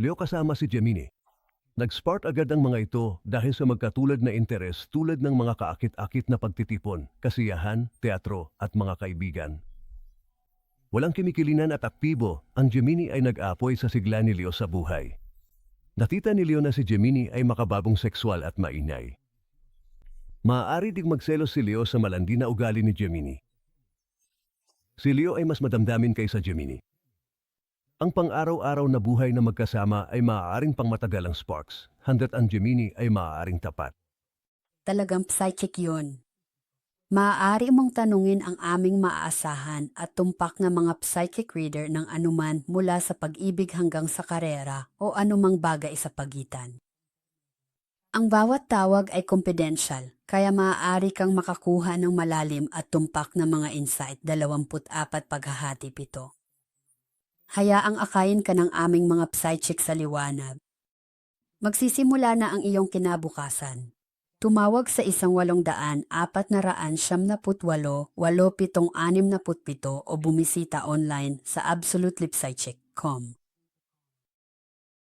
Leo kasama si Gemini. Nag-spark agad ang mga ito dahil sa magkatulad na interes tulad ng mga kaakit-akit na pagtitipon, kasiyahan, teatro at mga kaibigan. Walang kimikilinan at aktibo, ang Gemini ay nag-apoy sa sigla ni Leo sa buhay. Nakita ni Leo na si Gemini ay makababong sexual at maingay. Maaari ding magselos si Leo sa malandi na ugali ni Gemini. Si Leo ay mas madamdamin kaysa Gemini. Ang pang-araw-araw na buhay na magkasama ay maaaring pangmatagalang sparks, handat ang Gemini ay maaaring tapat. Talagang psychic yun. Maaari mong tanungin ang aming maaasahan at tumpak na mga psychic reader ng anuman mula sa pag-ibig hanggang sa karera o anumang bagay sa pagitan. Ang bawat tawag ay confidential, kaya maaari kang makakuha ng malalim at tumpak na mga insight 24 paghahati pito. Hayaang akayin ka ng aming mga psychic sa liwanag. Magsisimula na ang iyong kinabukasan. Tumawag sa isang walong daan, apat na raan siyam na putwalo, walo pitong anim na putpito o bumisita online sa absolutelipsychic.com.